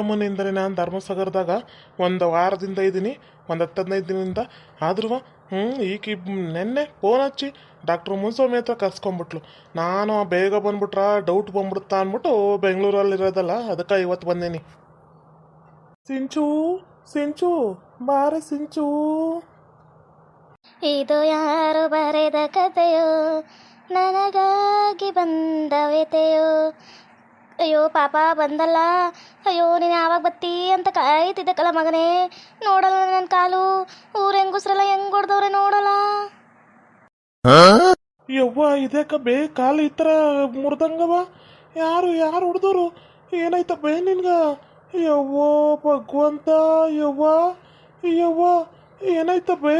ಅಮ್ಮನಿಂದಲೇ ನಾನು ಧರ್ಮಸಾಗರದಾಗ ಒಂದು ವಾರದಿಂದ ಇದ್ದೀನಿ, ಒಂದು ಹತ್ತು ಹದಿನೈದು ದಿನದಿಂದ. ಆದ್ರೂ ಹ್ಞೂ ಈಕಿ ನೆನ್ನೆ ಫೋನ್ ಹಚ್ಚಿ ಡಾಕ್ಟರ್ ಮುನ್ಸ್ವಾಮಿ ಹತ್ರ ಕರ್ಸ್ಕೊಂಬಿಟ್ಲು ನಾನು ಬೇಗ ಬಂದ್ಬಿಟ್ರ ಡೌಟ್ ಬಂದ್ಬಿಡುತ್ತಾ ಅಂದ್ಬಿಟ್ಟು ಬೆಂಗಳೂರಲ್ಲಿರೋದಲ್ಲ ಅದಕ್ಕೆ ಇವತ್ತು ಬಂದೀನಿ. ಸಿಂಚು ಸಿಂಚು, ಬಾರೆ ಸಿಂಚು. ಇದು ಯಾರು ಬರೆದ ಕಥೆಯೋ, ನನಗಾಗಿ ಬಂದ ವ್ಯತೆಯೋ ಅಯ್ಯೋ ಪಾಪ ಬಂದಲ್ಲ. ಅಯ್ಯೋ ನೀನು ಯಾವಾಗ ಬತ್ತಿ ಅಂತ ಕಾಯ್ತಿದ್ದಕ್ಕಲ್ಲ ಮಗನೇ. ನೋಡಲ್ಲ ನನ್ನ ಕಾಲು. ಊರ ಹೆಂಗುಸ್ರಲ್ಲ ಹೆಂಗ್ ಹೊಡ್ದವ್ರೆ ನೋಡಲ್ಲ. ಯವ್ವ ಇದಕ್ಕ ಬೇ ಕಾಲು ಈ ಥರ ಮುರಿದಂಗವ. ಯಾರು ಯಾರು ಹೊಡೆದವರು? ಏನಾಯ್ತ ಬೇ ನಿನ್ಗ? ಯವ್ವ ಭಗವಂತ ಯವ್ವ ಯವ್ವ ಏನಾಯ್ತ ಬೇ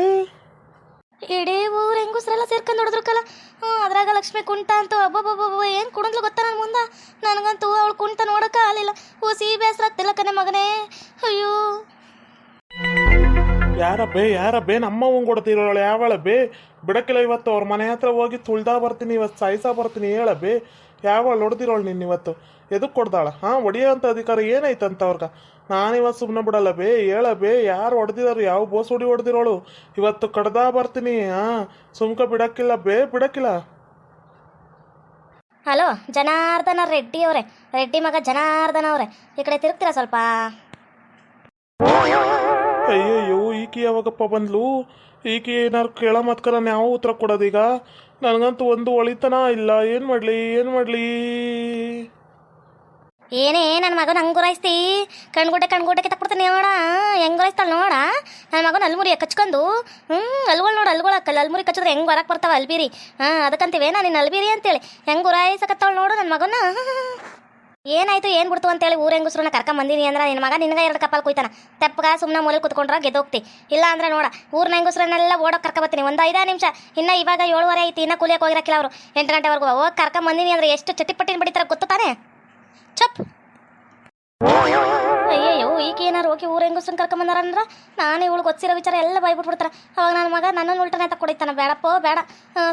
ಇಡೀ ಊರ ಹೆಂಗುಸ್ರೆಲ್ಲ ಸೇರ್ಕೊಂಡು ನೋಡಿದ್ರಕ್ಕಲ್ಲ? ಹ್ಞೂ ಅದ್ರಾಗ ಲಕ್ಷ್ಮಿ ಕುಂಟ ಅಂತ ಅಬ್ಬಬ್ಬಬ್ಬ ಏನು ಕುಡಿದ್ಲು ಗೊತ್ತಾ ನನ್ನ ಮುಂದೆ? ನನಗಂತೂ ಅವಳು ಕುಂಟ ನೋಡೋಕೆ ಆಗಲಿಲ್ಲ. ಓ ಸಿ ಬೇಸರ ಕಣೆ ಮಗನೇ. ಅಯ್ಯೋ. ಯಾರ ಬೇ ಯಾರ ಬೇ? ನಮ್ಮ ಹೂವು ಯಾವಳ ಬೇ? ಬಿಡಕ್ಕಿಲ್ಲ ಇವತ್ತು ಅವ್ರ ಮನೆ ಹತ್ರ ಹೋಗಿ ತುಳ್ದಾ ಬರ್ತೀನಿ, ಇವತ್ತು ಸಾಯಿಸಾ ಬರ್ತೀನಿ, ಹೇಳ ಬೇ? ಯಾವಳು ಹೊಡೆದಿರೋಳು ನಿನ್ನ ಇವತ್ತು? ಎದಕ್ಕೆ ಕೊಡ್ದಾಳ? ಹಾಂ ಹೊಡಿಯೋಂಥ ಅಧಿಕಾರ ಏನಾಯ್ತಂತ ಅವ್ರಿಗೆ? ನಾನಿವತ್ತು ಸುಮ್ಮನೆ ಬಿಡಲ್ಲ ಬೇ, ಹೇಳ ಬೇ, ಯಾರು ಹೊಡೆದಿರೋರು ಯಾವ ಬೋಸ್ ಹೊಡಿ ಹೊಡೆದಿರೋಳು ಇವತ್ತು ಕಡ್ದಾ ಬರ್ತೀನಿ, ಹಾಂ? ಸುಮ್ಕ ಬಿಡಕ್ಕಿಲ್ಲ ಬೇ, ಬಿಡಕ್ಕಿಲ್ಲ. ಹಲೋ, ಜನಾರ್ದನ ರೆಡ್ಡಿ ಅವರೇ. ರೆಡ್ಡಿ ಮಗ ಜನಾರ್ದನ ಅವರೇ. ಈ ಕಡೆ ತಿರುಗ್ತೀರಾ ಸ್ವಲ್ಪ? ಅಯ್ಯಯ್ಯೋ, ಈಕೆ ಯಾವಾಗಪ್ಪ ಬಂದ್ಲು? ಈಕೆ ಏನಾರು ಕೇಳೋ ಮತ್ಕರ ಯಾವ ಉತ್ತರ ಕೊಡೋದೀಗ? ನನಗಂತೂ ಒಂದು ಒಳಿತನ ಇಲ್ಲ. ಏನು ಮಾಡಲಿ ಏನು ಮಾಡಲಿ? ಏನೇ ನನ್ನ ಮಗನ ಹಂಗೆ ಗುರಾಯಿಸ್ತಿ ಕಣ್ಗುಡ್ಡೆ ಕಣ್ಗುಡ್ಡೆಗೆ ತಕ್ಬಿಡ್ತೀನಿ ನೋಡ. ಹೆಂಗೆ ನೋಡ. ನನ್ನ ಮಗನ ಅಲ್ಮುರಿ ಕಚ್ಕೊಂಡು ಹ್ಞೂ ಅಲ್ಗಳು ನೋಡು, ಅಲ್ಗಳು ಅಲ್ಮುರಿ ಕಚ್ಚಿದ್ರೆ ಹೆಂಗೆ ಹೊರಗೆ ಬರ್ತಾವ ಅಲ್ಬೀರಿ? ಹಾಂ ಅದಕ್ಕಂತೀವಿ ನಾನು ನಿನ್ನ ಅಲ್ಬೀರಿ ಅಂತೇಳಿ. ಹೆಂಗೆ ನೋಡು ನನ್ನ ಮಗನ ಏನಾಯ್ತು, ಏನು ಬಿಡ್ತು ಅಂತೇಳಿ ಊರ ಹೆಂಗಸ್ರನ್ನ ಕರ್ಕೊಂಬಂದಿನಿ ಅಂದ್ರೆ ನಿನ್ನ ಮಗ ನಿನಗೆ ಎರಡು ಕಪ್ಪಲ್ ಕುಯ್ತಾನ. ತಪ್ಪಗ ಸುಮ್ಮನೆ ಮೂಲೆ ಕುತ್ಕೊಂಡ್ರೆ ಗೆದ್ದೋಗ್ತಿ. ಇಲ್ಲ ಅಂದ್ರೆ ನೋಡ, ಊರ್ನ ಹೆಂಗಸ್ರನ್ನೆಲ್ಲ ಓಡೋಕೆ ಕರ್ಕೊಬತ್ತೀನಿ ಒಂದು ಐದು ನಿಮಿಷ. ಇನ್ನ ಇವಾಗ ಏಳುವರೆ ಐತಿ, ಇನ್ನ ಕೂಲಿಯಕ್ಕೆ ಹೋಗಿರಕ್ಕಿಲ್ಲ ಅವರು. ಎಂಟು ಗಂಟೆವರೆಗೂ ಹೋಗಿ ಕರ್ಕೊಂಬಂದಿನಿ ಅಂದ್ರೆ ಎಷ್ಟು ಚಟಿಪಟ್ಟಿನ ಬಡಿತಾರೆ ಗೊತ್ತು ತಾನೇ? ಚಪ್ ಈಗ ಏನಾರು ಹೋಗಿ ಊರ ಬಂದಾರ ಅಂದ್ರೆ ನಾನೇ ಇವಳು ಗೊತ್ತಿರೋ ವಿಚಾರ ಎಲ್ಲ ಬೈಬಿಟ್ಬಿಡ್ತಾರೆ ಅವಾಗ ನನ್ನ ಮಗ ನನ್ನನ್ನು ಉಲ್ಟನೆ ತಕ್ಕೊಡಿತಾನ ಬೇಡಪ್ಪ ಬೇಡ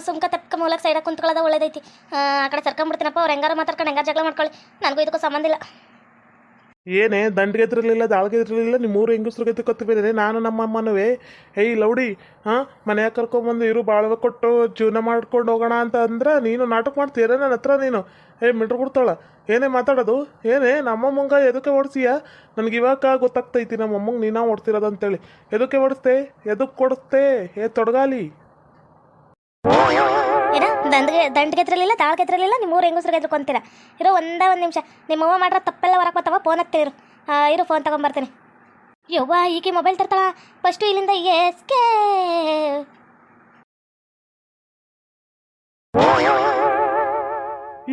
ಸುಮ್ಕ ತೆಪ್ಕ ಮೂಲಕ ಸೈಡಾಗಿ ಕುಂತ್ಕೊಳ್ಳೋದ ಒಳ್ಳೇದೈತಿ. ಆ ಕಡೆ ಸರ್ಕೊಂಡ್ಬಿಡ್ತೀನಪ್ಪ ಅವ್ರು ಹೆಂಗಾರ ಮಾತಾಡ್ಕೊಂಡು ಹೆಂಗಾರ ಜಗಳ ಮಾಡ್ಕೊಳ್ಳಿ. ನನಗೂ ಇದಕ್ಕೂ ಸಂಬಂಧ ಇಲ್ಲ. ಏನೇ ದಂಡ್ಗೆ ನಿಮ್ಮ ದಾಳ್ಗೆ ಎದ್ರಲಿಲ್ಲ ನಿಮ್ಮೂರು ಹೆಂಗಸ್ರಿಗೆ ಬೇರೆ ನಾನು ನಮ್ಮ ಅಮ್ಮನವೇ. ಏಯ್ ಲೌಡಿ, ಹಾಂ, ಮನೆಯಾಗ ಕರ್ಕೊಂಬಂದು ಇರು, ಬಾಳ್ವೆ ಕೊಟ್ಟು ಜೀವನ ಮಾಡ್ಕೊಂಡು ಹೋಗೋಣ ಅಂತ ಅಂದ್ರೆ ನೀನು ನಾಟಕ ಮಾಡ್ತೀಯ ನನ್ನ ಹತ್ರ ನೀನು? ಏ, ಮಿಟ್ರು ಕೊಡ್ತಾಳ ಏನೇ ಮಾತಾಡೋದು? ಏನೇ ನಮ್ಮಮ್ಮಂಗ ಎದಕ್ಕೆ ಓಡಿಸಿಯ? ನನಗೆ ಇವಾಗ ಗೊತ್ತಾಗ್ತೈತಿ ನಮ್ಮಮ್ಮಂಗೆ ನೀನಾ ಓಡ್ತಿರೋದು ಅಂತೇಳಿ ಎದಕ್ಕೆ ಓಡಿಸ್ತೆ ಎದಕ್ಕೆ ಕೊಡಿಸ್ತೆ ಏ, ತೊಡಗಾಲಿ. ದಂಡ್ಗೆ ದಂಡ್ಗೆ ಇರಲಿಲ್ಲ ನಿಮ್ಮ ಊರು ಹೆಂಗಸ್ರಿಗೆ ಎದ್ರಕೊಂತೀರ ಇರೋ ಒಂದೇ ಒಂದು ನಿಮಿಷ. ನಿಮ್ಮ ಮಾಡ್ರೆ ಮಾಡ್ರ ತಪ್ಪೆಲ್ಲ ಹೊರಗೆ ಬರ್ತಾವ ಫೋನ್ ಹತ್ತಿರು ಇರು. ಫೋನ್ ತಗೊಂಬರ್ತೀನಿ. ಯವ್ವ, ಈಕೆ ಮೊಬೈಲ್ ತರ್ತಾಳ. ಫಸ್ಟು ಇಲ್ಲಿಂದ ಎಸ್ಕೆ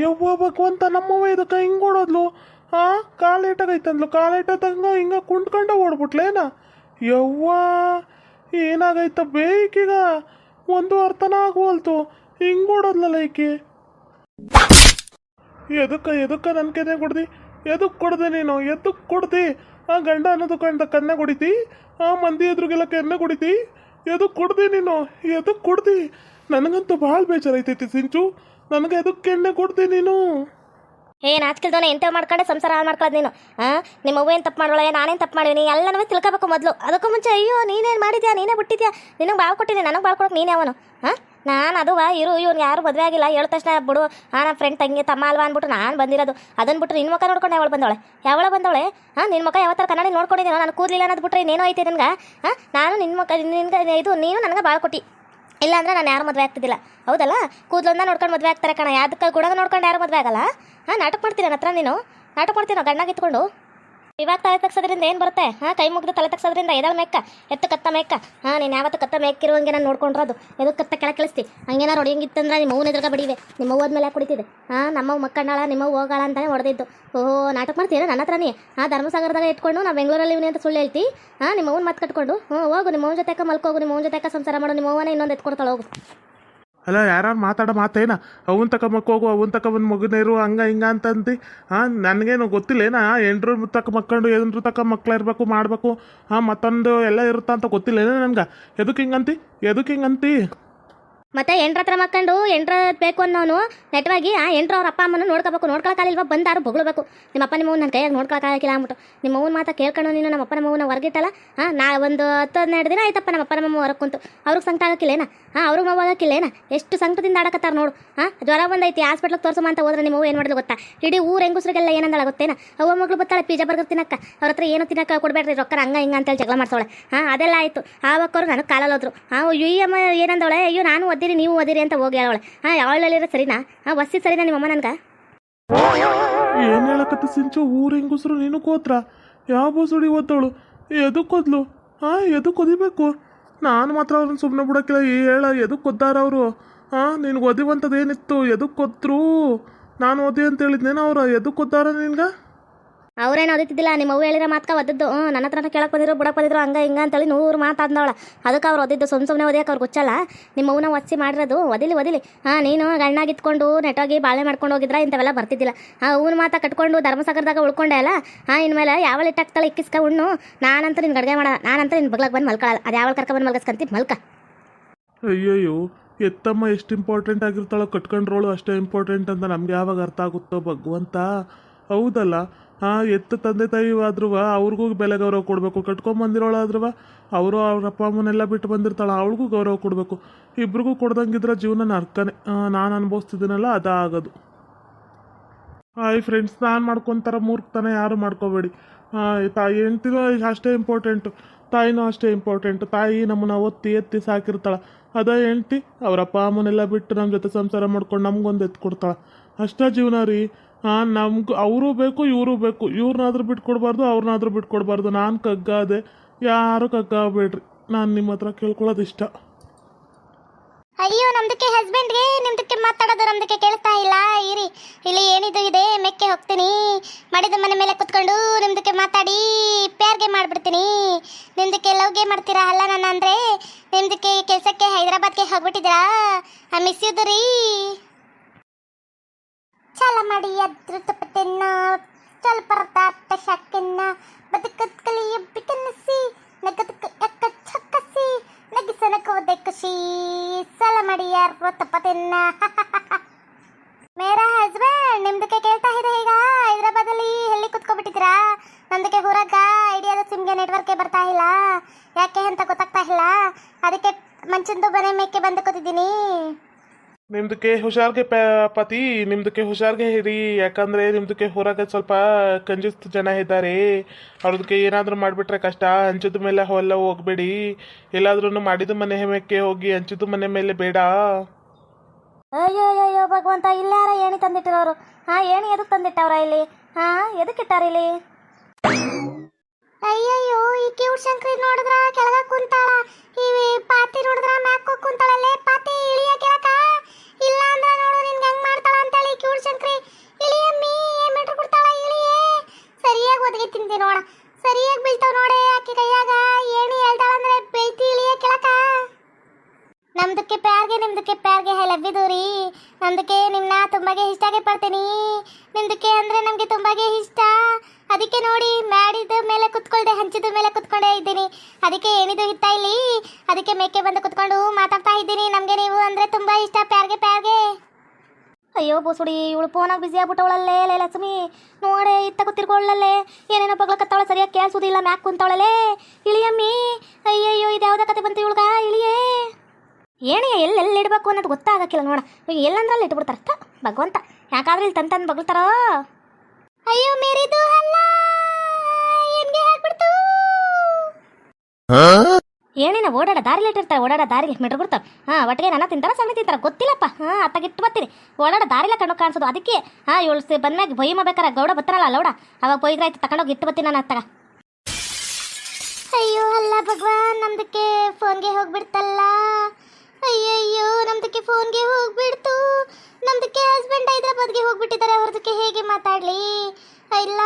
ಯವ್ವ, ಭಗವಂತ, ನಮ್ಮವ್ವ ಇದಕ್ಕೆ ಹಿಂಗೆ ಓಡೋದ್ಲು? ಹಾ ಕಾಲೇಟಾಗೈತಂದ್ಲು ಕಾಲೇಟದಂಗ ಹಿಂಗ ಕುಂಟ್ಕೊಂಡ ಓಡ್ಬಿಟ್ಲೇನ? ಯವ್ವ, ಏನಾಗೈತ ಬೇಕೀಗ? ಒಂದು ಅರ್ಥನ ಆಗೋಲ್ತು ಹಿಂಗೆ ಓಡೋದ್ಲಲ್ಲ ಈಕೆ? ಎದಕ್ಕ ಎದಕ್ಕ ನನ್ನ ಕೆನೆ ಕೊಡ್ದಿ? ಎದಕ್ಕೆ ಕೊಡ್ದೆ ನೀನು? ಎದಕ್ಕೆ ಕೊಡ್ದಿ? ಆ ಗಂಡ ಅನ್ನೋದು ಕಂಡ ಕನ್ನೆ ಕೊಡಿತಿ? ಆ ಮಂದಿ ಎದುರಿಗೆಲ್ಲ ಕೆನ್ನೆ ಕೊಡಿತಿ? ಎದಕ್ಕೆ ಕೊಡ್ದಿ ನೀನು? ಎದಕ್ಕೆ ಕೊಡ್ದಿ? ನನಗಂತೂ ಭಾಳ ಬೇಜಾರೈತೈತಿ ಸಿಂಚು. ನನಗೆ ಎದಕ್ಕೆ ಎಣ್ಣೆ ಕೊಡ್ದಿ ನೀನು? ಏ ಆಚ್ಕಿಲ್ದವನ ಎಂತ ಮಾಡ್ಕೊಂಡೆ? ಸಂಸಾರ ಹಾಳು ಮಾಡ್ಕೊಳ್ಳೋದು ನೀನು. ಹಾಂ ನಿಮ್ಮ ಅವ್ವ ಏನು ತಪ್ಪು ಮಾಡೋಳೆ ನಾನೇನು ತಪ್ಪು ಮಾಡೀನಿ ಎಲ್ಲನೂ ತಿಳ್ಕೊಬೇಕು ಮೊದಲು. ಅದಕ್ಕೂ ಮುಂಚೆ, ಅಯ್ಯೋ, ನೀನೇನು ಮಾಡಿದ್ಯಾ? ನೀನೇ ಬಿಟ್ಟಿದ್ಯಾ? ನಿನಗೆ ಬಾಳ್ ಕೊಟ್ಟಿದ್ದೀನಿ ನನಗೆ ಭಾಳ ಕೊಡೋಕೆ ನೀನೇ ಅವನು. ಹಾಂ ನಾನು ಅದುವ, ಇರು, ಇವ್ನು ಯಾರು ಮದುವೆ ಆಗಿಲ್ಲ. ಹೇಳ ತಕ್ಷಣ, ಬಿಡು. ಆ ನನ್ನ ಫ್ರೆಂಡ್ ತಂಗಿ, ತಮ್ಮ ಅಲ್ವಾ ಅಂದ್ಬಿಟ್ಟು ನಾನು ಬಂದಿರೋದು. ಅದನ್ನು ಬಿಟ್ಟು ನಿನ್ನ ಮುಖ ನೋಡ್ಕೊಂಡು ಯಾವಳು ಬಂದವಳೆ? ಯಾವಳ ಬಂದವಳೆ? ಹಾಂ ನಿನ್ನ ಮುಖ ಯಾವ ಥರ ಕನ್ನಡಿ ನೋಡ್ಕೊಂಡಿದ್ದೀನೋ ನಾನು ಕೂದಲಿಲ್ಲ ಅನ್ನೋದು ಬಿಟ್ಟರೆ ಇನ್ನೇನೋ ಐತೆ ನನಗೆ? ಹಾಂ ನಾನು ನಿನ್ನ ಮುಖ, ನಿನ್ಗೆ, ಇದು, ನೀನು ನನಗೆ ಭಾಳ ಕೊಟ್ಟಿ. ಇಲ್ಲ ಅಂದ್ರೆ ನಾನು ಯಾರು ಮದುವೆ ಆಗ್ತಿದ್ದಿಲ್ಲ. ಹೌದಲ್ಲ? ಕೂದಲೊಂದ ನೋಡ್ಕೊಂಡು ಮದುವೆ ಆಗ್ತಾರೆ ಕಣ. ಯಾವ್ದಕ್ಕೆ ಕೂಡ ನೋಡ್ಕೊಂಡು ಯಾರು ಮದುವೆ ಆಗಲ್ಲ? ಹಾಂ ನಾಟಕ ಮಾಡ್ತೀನಿ ನನ್ನ ಹತ್ರ ನೀನು? ನಾಟಕ ಮಾಡ್ತೀನೋ ಗಂಡಾಗ ಇತ್ಕೊಂಡು ಇವಾಗ ತಲೆ ತಗ್ಸೋದ್ರಿಂದ ಏನು ಬರುತ್ತೆ? ಹಾಂ, ಕೈ ಮುಗಿದು ತಲೆ ತಗ್ಸೋದ್ರಿಂದ ಎದಳ ಮೆಕ್ಕ ಎತ್ತು ಕತ್ತ ಮೆಕ್ಕ ಹಾಂ, ನೀನು ಯಾವತ್ತು ಕತ್ತ ಮೇಕಿರುವಂಗೆ ನಾನು ನೋಡ್ಕೊಂಡಿರೋದು. ಎದಕ್ಕೆ ಕತ್ತ ಕೆಳಗೆ ಕಳಿಸ್ತಿ ಹಂಗೇನಾರು ಹೊಡಿಯಂಗಿತ್ತಂದ್ರೆ ನಿಮ್ಮ ಹೂವು ಎದುರುಗ ಬಡಿವೆ ನಿಮ್ಮ ಅವ್ವದ ಮೇಲೆ ಕುಡಿತಿದೆ ಹಾಂ, ನಮ್ಮ ಮಕ್ಕಣ್ಣಾಳ ನಿಮ್ಮ ಹೋಗಾಳ ಅಂತಾನೆ ಹೊಡೆದಿದ್ದು. ಓಹೋ, ನಾಟಕ ಮಾಡ್ತೀರಾ ನನ್ನ ಹತ್ರನೇ? ಆ ಧರ್ಮಸಾಗರದಾಗ ಇಟ್ಕೊಂಡು ನಾ ಬೆಂಗಳೂರಲ್ಲಿ ಇವನಿ ಅಂತ ಸುಳ್ಳು ಹೇಳ್ತಿ. ಹಾಂ, ನಿಮ್ಮ ಮಾತು ಕಟ್ಕೊಂಡು? ಹ್ಞೂ ಹೋಗು, ನಿಮ್ಮ ಹೂವ್ ಜೊತೆಕ ಮಲ್ಕೋಗು? ನಿಮ್ಮ ಹೂವ್ ಜೊತೆಕ ಸಂಸಾರ ಮಾಡು? ನಿಮ್ಮ ಅವ್ವನೇ ಇನ್ನೊಂದು ಎತ್ಕೊಡ್ತಾಳೆ, ಹೋಗು. ಅಲ್ಲ ಯಾರು ಮಾತಾಡೋ ಮಾತೇನ? ಅವನ್ ತಕ ಮಕ್ಕ ಹೋಗು, ಅವನ್ ತಕ ಒಂದು ಮಗನೇರು ಹಂಗ ಹಿಂಗ ಅಂತಂದು. ಹಾಂ ನನಗೇನು ಗೊತ್ತಿಲ್ಲೇನ? ಎಂಟ್ರ ತಕ್ಕ ಮಕ್ಕಂಡು ಎಂಟ್ರ ತಕ್ಕ ಮಕ್ಳು ಇರಬೇಕು, ಮಾಡಬೇಕು. ಹಾಂ ಮತ್ತೊಂದು ಎಲ್ಲ ಇರುತ್ತ ಅಂತ ಗೊತ್ತಿಲ್ಲ ಗೊತ್ತಿಲ್ಲೇನ ನನ್ಗ? ಎದಕ್ಕೆ ಹಿಂಗಂತಿ? ಎದಕ್ಕೆ ಹಿಂಗಂತಿ? ಮತ್ತೆ ಎಂಟ್ರ ಹತ್ರ ಮಕ್ಕಂಡು ಎಂಟ್ರ ಬೇಕು ಅನ್ನೋನು ನೆಟ್ವಾಗಿ, ಆ ಎಂಟ್ರ ಅವ್ರ ಅಪ್ಪ ಅಮ್ಮನ ನೋಡ್ಕೋಬೇಕು. ನೋಡ್ಕೊಳಕಾಲಿಲ್ವ ಬಂದಾರು ಬೊಗಳಬೇಕು. ನಿಮ್ಮ ಅಪ್ಪ ನಿಮ್ಮ ನನ್ನ ಕೈಯಾಗ ನೋಡ್ಕೊಳಕಾಗಿಲ್ಲ ಅಂದ್ಬಿಟ್ಟು. ನಿಮ್ಮ ಅವ್ನ ಮಾತಾ ಕೇಳ್ಕೊಂಡು ನೀನು, ನಮ್ಮ ಅಪ್ಪನ ಅವ್ವನ ಹೊರಗಿಟ್ಟಲ್ಲ. ಹಾಂ ನಾ ಒಂದು ಹತ್ತು ಹನ್ನೆರಡು ದಿನ ಆಯ್ತಪ್ಪ ನಮ್ಮ ಅಪ್ಪನ ನಮ್ಮ ಹೊರಗೆ ಕುಂತು. ಅವ್ರಿಗೆ ಸಂಕಟ ಆಗಕ್ಕಿಲ್ಲೇನ? ಹಾಂ, ಅವ್ರಿಗೆ ನೋವು ಆಗಕ್ಕಿಲ್ಲೇನ ಎಷ್ಟು ಸಂಕಟದಿಂದ ಆಡಕತ್ತಾರ ನೋಡು. ಹಾಂ, ಜ್ವರ ಬಂದೈತಿ ಹಾಸ್ಪಿಟ್ಲಿಗೆ ತೋರ್ಸಮ್ಮ ಅಂತ ಹೋದ್ರೆ ನಿಮ್ಮ ಏನು ಮಾಡಿದ್ರು ಗೊತ್ತಾ? ಇಡೀ ಊರು ಹೆಂಗಸ್ರಿಗೆಲ್ಲ ಏನಂದಳ ಗೊತ್ತೇನ? ಅವ್ವ ಮಗಳು ಬರ್ತಾಳೆ ಪಿಜ್ಜಾ ಬರ್ಗರ್ ತಿನ್ನಕ್ಕ. ಅವ್ರ ಹತ್ರ ಏನು ತಿನ್ನಕ್ಕ ಕೊಡಬೇಡ್ರಿ ರೊಕ್ಕ, ಹಂಗ ಹಿಂಗ ಅಂತೇಳಿ ಜಗಳ ಮಾಡ್ತಾಳೆ ಹಾಂ, ಅದೆಲ್ಲ ಆಯಿತು. ಆವಕ್ಕವ್ರು ನನಗೆ ಕಾಲಲ್ಲೋದ್ರು ಹಾಂ ಯು ಅಮ್ಮ ಏನಂದವಳೆ ಅಯ್ಯೋ, ನಾನು ಓದಿರಿ ನೀವು ಓದಿರಿ ಅಂತ ಹೋಗಿ ಹೇಳವಳೆ ಹಾಂ ಯಾವಳಲ್ಲಿರೋ ಸರಿನಾ? ಹಾಂ, ವಸ್ತಿ ಸರಿನಾ ನಿಮ್ಮಮ್ಮ ನನಗೆ? ಏನು ಹೇಳಕತ್ತ ಸಿಂಚು? ಊರು ಹೆಂಗಸ್ರು ನೀನು ಕೋತ್ರ ಯಾವ ಬಸುಡಿ ಓದ್ತವಳು ಎದಕ್ಕೆ ಕೊದ್ಲು ಹಾಂ ಎದಕ್ಕೆ ಒದಿಬೇಕು ನಾನು ಮಾತ್ರ ಅವ್ರನ್ನ ಸುಮ್ಮನೆ ಬಿಡೋಕ್ಕಿಲ್ಲ. ಹೇಳ ಎದಕ್ಕೆ ಒದ್ದಾರ ಅವರು? ಹಾಂ ನಿನಗೆ ಒದಿವಂಥದ್ದು ಏನಿತ್ತು? ಎದಕ್ಕೆ ಒದ್ರು? ನಾನು ಓದಿ ಅಂತ ಹೇಳಿದ್ನೇನು ಅವ್ರು? ಎದಕ್ಕೆ ಒದ್ದಾರ ನಿನ್ಗೆ? ಅವ್ರೇನು ಓದಿತ್ತಿದ್ದಿಲ್ಲ ನಿಮ್ಮ ಅವ್ವ ಹೇಳಿರೋ ಮಾತ್ಕ ಒದ್ದದ್ದು. ನನ್ನ ಹತ್ರನ ಕೇಳಕ್ಕೆ ಬಂದಿರೋ ಬಿಡಕ್ಕೆ ಬಂದಿದ್ರು, ಹಂಗ ಹಿಂಗ ಅಂತೇಳಿ ನೂರು ಮಾತಾಡ್ದವಳ ಅದಕ್ಕೆ ಅವ್ರು ಓದಿದ್ದು ಸುಮ್ಮ ಸುಮ್ಮನೆ ಓದಿಯಕ್ಕೆ ಅವ್ರು ಗೊಚ್ಚಲ್ಲ ನಿಮ್ಮ ಅವ್ವನ ಒಚ್ಚಿ ಮಾಡಿರೋದು, ಒದಿಲಿ ಒದಿಲಿ. ಹಾಂ, ನೀನು ಗಣ್ಣಾಗಿತ್ಕೊಂಡು ನೆಟ್ಟೋಗಿ ಬಾಳೆ ಮಾಡ್ಕೊಂಡು ಹೋಗಿದ್ರ, ಇಂಥವೆಲ್ಲ ಬರ್ತಿದ್ದಿಲ್ಲ. ಹಾಂ ಅವ್ನ ಮಾತಾ ಕಟ್ಕೊಂಡು ಧರ್ಮಸಾಗರದಾಗ ಉಳ್ಕೊಂಡೆ ಅಲ್ಲ? ಹಾಂ, ಇನ್ಮೇಲೆ ಯಾವಳ ಇಟ್ಟಾಗ್ತಾಳೆ ಇಕ್ಕಿಸ್ಕ ಉಣ್ಣು. ನಾನಂತೂ ನಿನ್ಗೆ ಅಡುಗೆ ಮಾಡ, ನಾನಂತೂ ನಿನ್ನ ಬಗ್ಲಾಗ ಬಂದು ಮಲ್ಕೊಳ್ಳಲ್ಲ ಅದು ಯಾವಳ ಬಂದು ಮಲ್ಗಸ್ಕಂತಿ? ಮಲ್ಕ. ಅಯ್ಯಯ್ಯೋ, ಎತ್ತಮ್ಮ ಎಷ್ಟು ಇಂಪಾರ್ಟೆಂಟ್ ಆಗಿರ್ತಾಳೋ, ಕಟ್ಕೊಂಡ್ರೋಳು ಅಷ್ಟೇ ಇಂಪಾರ್ಟೆಂಟ್ ಅಂತ ನಮ್ಗೆ ಯಾವಾಗ ಅರ್ಥ ಆಗುತ್ತೋ ಭಗವಂತ. ಹೌದಲ್ಲ? ಹಾಂ ಎತ್ತು ತಂದೆ ತಾಯಿ ಆದ್ರೂ ಅವ್ರಿಗೂ ಬೆಲೆ ಗೌರವ ಕೊಡಬೇಕು. ಕಟ್ಕೊಂಬಂದಿರೋಳಾದ್ರೂ ಅವರು ಅವ್ರ ಅಪ್ಪ ಅಮ್ಮನೆಲ್ಲ ಬಿಟ್ಟು ಬಂದಿರ್ತಾಳೆ, ಅವ್ಳಿಗೂ ಗೌರವ ಕೊಡಬೇಕು. ಇಬ್ರಿಗೂ ಕೊಡ್ದಂಗಿದ್ರೆ ಜೀವನ ನರ್ಕನೆ ನಾನು ಅನುಭವಿಸ್ತಿದ್ದೀನಲ್ಲ, ಅದಾಗೋದು. ಹಾಯ್ ಫ್ರೆಂಡ್ಸ್ ನಾನು ಮಾಡ್ಕೊತಾರ ಮೂರ್ಖತನ ಯಾರು ಮಾಡ್ಕೋಬೇಡಿ. ತಾಯಿ ಹೆಂಡ್ತಿನೂ ಅಷ್ಟೇ ಇಂಪಾರ್ಟೆಂಟು ತಾಯಿನೂ ಅಷ್ಟೇ ಇಂಪಾರ್ಟೆಂಟ್ ತಾಯಿ ನಮ್ಮನ್ನ ಒತ್ತಿ ಎತ್ತಿ ಸಾಕಿರ್ತಾಳೆ. ಅದ ಹೆಂಡ್ತಿ ಅವ್ರ ಅಪ್ಪ ಅಮ್ಮನೆಲ್ಲ ಬಿಟ್ಟು ನಮ್ಮ ಜೊತೆ ಸಂಸಾರ ಮಾಡ್ಕೊಂಡು ನಮ್ಗೊಂದು ಎತ್ತು ಕೊಡ್ತಾಳೆ ಅಷ್ಟೇ ಜೀವನ ರೀ. ಹಾಂ ನಮ್ಗೆ, ಅವರು ಬೇಕು, ಇವರು ಬೇಕು. ಇವ್ರನ್ನಾದ್ರೂ ಬಿಟ್ಕೊಡ್ಬಾರ್ದು, ಅವ್ರನ್ನಾದ್ರೂ ಬಿಟ್ಕೊಡ್ಬಾರ್ದು. ನಾನು ಕಗ್ಗಾದೆ. ಯಾರು ಕಗ್ಗಾಗಬೇಡ್ರಿ. ನಾನು ನಿಮ್ಮ ಹತ್ರ ಕೇಳ್ಕೊಳ್ಳೋದು ಇಷ್ಟ ಅಯ್ಯೋ, ನಮ್ದಕ್ಕೆ ಹಸ್ಬೆಂಡ್ಗೆ ನಿಮ್ದಕ್ಕೆ ಮಾತಾಡೋದು ನಮ್ದಕ್ಕೆ ಕೇಳ್ತಾ ಇಲ್ಲ. ಇರಿ, ಇಲ್ಲಿ ಏನಿದು ಇದೆ, ಮೆಕ್ಕೆ ಹೋಗ್ತೀನಿ. ಮಾಡಿದ ಮನೆ ಮೇಲೆ ಕುತ್ಕೊಂಡು ನಿಮ್ದಕ್ಕೆ ಮಾತಾಡಿ ಪ್ಯಾರ್ಗೆ ಮಾಡ್ಬಿಡ್ತೀನಿ. ನಿಮ್ದಕ್ಕೆ ಲವ್ಗೆ ಮಾಡ್ತೀರಾ, ಅಲ್ಲ ನನ್ನ ಅಂದ್ರೆ? ನಿಮ್ದಕ್ಕೆ ಕೆಲಸಕ್ಕೆ ಹೈದರಾಬಾದ್ಗೆ ಹೋಗ್ಬಿಟ್ಟಿದ್ದೀರಾ? ಐ ಮಿಸ್ ಯು ರೀ ಚಾಲ ಮಾಡಿ ಅದೃತಪತೆನ್ನ ಚಲ್ ಅತ್ತ ಶಾಕೆನ್ನ ಬದುಕತ್ ಕಲಿಯ ಬಿಟನಸಿ ನಗದಕ್ಕೆ ಎಕ್ಕ ಚಕ್ಕಸಿ ನಗಿಸನಕೋದೆ ಖುಷಿ ಸಲ ಮಾಡಿ ಯಾರು ತಪ್ಪತೆನ್ನ ಮೇರಾ ಹಸ್ಬೆಂಡ್ ನಿಮ್ದಕ್ಕೆ ಕೇಳ್ತಾ ಇದೆ ಈಗ ಹೈದರಾಬಾದಲ್ಲಿ ಎಲ್ಲಿ ಕುತ್ಕೊಬಿಟ್ಟಿದ್ದೀರಾ ನಮ್ದಕ್ಕೆ ಊರಾಗ ಐಡಿಯಾದ ಸಿಮ್ಗೆ ನೆಟ್ವರ್ಕೆ ಬರ್ತಾ ಇಲ್ಲ ಯಾಕೆ ಅಂತ ಗೊತ್ತಾಗ್ತಾ ಇಲ್ಲ ಅದಕ್ಕೆ ಮಂಚಂದು ಮನೆ ಮೇಕೆ ಬಂದು ಕೂತಿದ್ದೀನಿ ನಿಮ್ದಕ್ಕೆ ಹುಷಾರ್ಗೆ ಪ, ಪತಿ, ನಿಮ್ದಕ್ಕೆ ಹುಷಾರ್ಗೆ ಇರಿ. ಯಾಕಂದ್ರೆ ನಿಮ್ದಕ್ಕೆ ಹೊರಗೆ ಸ್ವಲ್ಪ ಕಂಜೂಸ್ ಜನ ಇದ್ದಾರೆ. ಅವ್ರದಕ್ಕೆ ಏನಾದರೂ ಮಾಡಿಬಿಟ್ರೆ ಕಷ್ಟ. ಹಂಚಿದ ಮೇಲೆ ಹೊಲ ಹೋಗಬೇಡಿ. ಎಲ್ಲಾದ್ರೂ ಮಾಡಿದ ಮನೆ ಹೆಮ್ಮೆಕ್ಕೆ ಹೋಗಿ ಹಂಚಿದ ಮನೆ ಮೇಲೆ ಬೇಡ. ಅಯ್ಯೋ ಅಯ್ಯೋ ಭಗವಂತ, ಇಲ್ಲಾರ ಏಣಿ ತಂದಿಟ್ಟಿರೋರು? ಹಾ ಏಣಿ ಎದಕ್ಕೆ ತಂದಿಟ್ಟವ್ರ ಇಲ್ಲಿ? ಹಾ ಎದಕ್ಕೆ ಇಟ್ಟಾರ ಇಲ್ಲಿ? ಅಯ್ಯಯ್ಯೋ, ಈ ಕ್ಯೂಟ್ ಶಂಕರಿ ನೋಡಿದ್ರ ಕೆಳಗ ಕುಂತಾಳ. ಈ ಪಾತಿ ನೋಡಿದ್ರ ಮ್ಯಾಕ್ ಕುಂತಾಳಲ್ಲೇ? ಒದಗಿ ನೋಡ. ಸರಿಯಾಗಿ ಬೀಳ್ತಾವ ನೋಡೆ ಆಕಿ ಕೈಯಾಗ. ಏಣಿ ಹೇಳ್ತಾಳಂದ್ರೆ ಬೀಳ್ತಿ ಇಳಿಯ ಕೆಳಕ ನಮ್ದಕ್ಕೆ ಪ್ಯಾರ್ಗೆ, ನಿಮ್ದಕ್ಕೆ ಪ್ಯಾರ್ಗೆ ಲವ್ವಿದು ರೀ ನಮ್ದಕ್ಕೆ ನಿಮ್ಮನ್ನ ತುಂಬಾಗೆ ಇಷ್ಟಾಗೆ ಪಡ್ತೀನಿ. ನಿಮ್ದಕ್ಕೆ ಅಂದ್ರೆ ನಮಗೆ ತುಂಬಾಗೆ ಇಷ್ಟ. ಅದಕ್ಕೆ ನೋಡಿ ಮಾಡಿದ ಮೇಲೆ ಕುತ್ಕೊಳ್ದೆ, ಹಂಚಿದ ಮೇಲೆ ಕುತ್ಕೊಂಡೇ ಇದ್ದೀನಿ. ಅದಕ್ಕೆ ಏನಿದು ಇತ್ತ ಇಲ್ಲಿ? ಅದಕ್ಕೆ ಮೇಕೆ ಬಂದು ಕುತ್ಕೊಂಡು ಮಾತಾಡ್ತಾ ಇದ್ದೀನಿ. ನಮ್ಗೆ ನೀವು ಅಂದ್ರೆ ತುಂಬಾ ಇಷ್ಟ, ಪ್ಯಾರ್ಗೆ ಪ್ಯಾರ್ಗೆ. ಅಯ್ಯೋ ಬೂಸುಡಿ, ಇವಳು ಫೋನಾಗ ಬಿಸಿ ಆಗ್ಬಿಟ್ಟವಳಲ್ಲೇ ಲೇ ಲಕ್ಷ್ಮಿ. ನೋಡೆ, ಇತ್ತ ಕೂತಿರ್ಕೊಳ್ಳಲ್ಲೇ. ಏನೇನೋ ಬಗ್ಲಕತ್ತಾವಳ ಸರಿಯಾಗಿ ಕೇಳಿಸೋದಿಲ್ಲ ಮ್ಯಾಕ್ ಕುಂತವಳಲ್ಲೇ. ಇಳಿಯಮ್ಮಿ, ಅಯ್ಯಯ್ಯೋ ಇದು ಯಾವ್ದ ಕತೆ ಬಂತು ಇವಳ್ಗ? ಇಳಿಯೇ. ಏನೇ ಎಲ್ಲೆಲ್ಲಿ ಇಡಬೇಕು ಅನ್ನೋದು ಗೊತ್ತಾಗಕ್ಕಿಲ್ಲ ನೋಡ. ಇವಾಗ ಎಲ್ಲಂದ್ರಲ್ಲಿ ಇಟ್ಬಿಡ್ತಾರ. ಭಗವಂತ. ಯಾಕಾದ್ರೆ ಇಲ್ಲಿ ತಂತಂದು ಬಗಳ್ತಾರೋ ಅಯ್ಯೋ, ಮೇರಿದು ಅಲ್ಲ ಹಾಕ್ಬಿಡ್ತು ಏನೇನ ಓಡಾಡ ದಾರಿಲಿ ಇಟ್ಟಿರ್ತಾರೆ ಓಡಾಡ ದಾರಿಲಿ ಮೆಟ್ರ್ ಬಿಡ್ತಾವ ಹಾಂ, ಒಟ್ಟಿಗೆ ನನ್ನ ತಿಂತಾರ ಸಗಣಿ ತಿಂತಾರ, ಗೊತ್ತಿಲ್ಲಪ್ಪ. ಹಾಂ ಅತ್ತಾಗಿಟ್ಟು ಬರ್ತೀನಿ. ಓಡಾಡ ದಾರಿಲ ಕಣ್ಣು ಕಾಣಿಸೋದು. ಅದಕ್ಕೆ, ಹಾಂ, ಇವಳು ಸಿ, ಬಂದ್ಮ್ಯಾಗ ಬೊಯ್ಯ ಮಾಡ್ಬೇಕಾರ ಗೌಡ ಬರ್ತಾರಲ್ಲ ಲೌಡ. ಅವಾಗ ಬೊಯ್ದ್ರಾಯ್ತು ತಗೊಂಡೋಗಿ ಇಟ್ಟು ಬರ್ತೀನಿ ನಾನು ಅತ್ತಾಗ. ಅಯ್ಯೋ, ಅಲ್ಲ ಭಗವಾನ್ ನಮ್ದಕ್ಕೆ ಫೋನ್ಗೆ ಹೋಗ್ಬಿಡ್ತಲ್ಲ. ಅಯ್ಯಯ್ಯೋ ನಮ್ದಕ್ಕೆ ಫೋನ್ಗೆ ಹೋಗ್ಬಿಡ್ತು. ನಮ್ದಕ್ಕೆ ಹಸ್ಬೆಂಡ್ ಹೈದ್ರಾಬಾದ್ಗೆ ಹೋಗ್ಬಿಟ್ಟಿದ್ದಾರೆ, ಅವ್ರದಕ್ಕೆ ಹೇಗೆ ಮಾತಾಡ್ಲಿ? ಇಲ್ಲ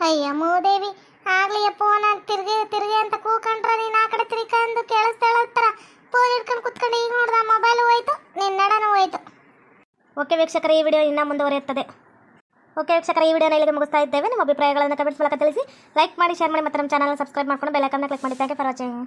ಅಯ್ಯ, ಮೂದೇವಿ ಆಗ್ಲಿ ಫೋನ್ ತಿರ್ಗಿ ತಿರ್ಗಿ ಅಂತ ಕೂಕೊಂಡ್ರ ನೀನ್ ಆ ಕಡೆ ತಿರ್ಕೊಂಡು ಕೇಳಿಸ್ತಾಳತ್ತರ ಫೋನ್ ಹಿಡ್ಕೊಂಡು ಕುತ್ಕೊಂಡು ಈಗ ನೋಡ್ದ ಮೊಬೈಲ್ ಹೋಯ್ತು ನಿನ್ನಡನೂ ಹೋಯ್ತು. ಓಕೆ ವೀಕ್ಷಕರ, ಈ ವಿಡಿಯೋ ಇನ್ನೂ ಮುಂದುವರಿಯುತ್ತದೆ. ಓಕೆ ವೀಕ್ಷಕರ, ಈ ವಿಡಿಯೋನ ಇಲ್ಲಿಗೆ ಮುಗಿಸ್ತಾ ಇದ್ದೇವೆ. ನಿಮ್ಮ ಅಭಿಪ್ರಾಯಗಳನ್ನು ಕಮೆಂಟ್ಸ್ ಮೂಲಕ ತಿಳಿಸಿ. ಲೈಕ್ ಮಾಡಿ ಶೇರ್ ಮಾಡಿ, ಮತ್ತು ನಮ್ಮ ಚಾನಲ್ ಸಬ್ಸ್ಕ್ರೈಬ್ ಮಾಡ್ಕೊಂಡು ಬೆಲ್ಲೈಕನ್ನ ಕ್ಲಿಕ್ ಮಾಡಿ. Thank you for watching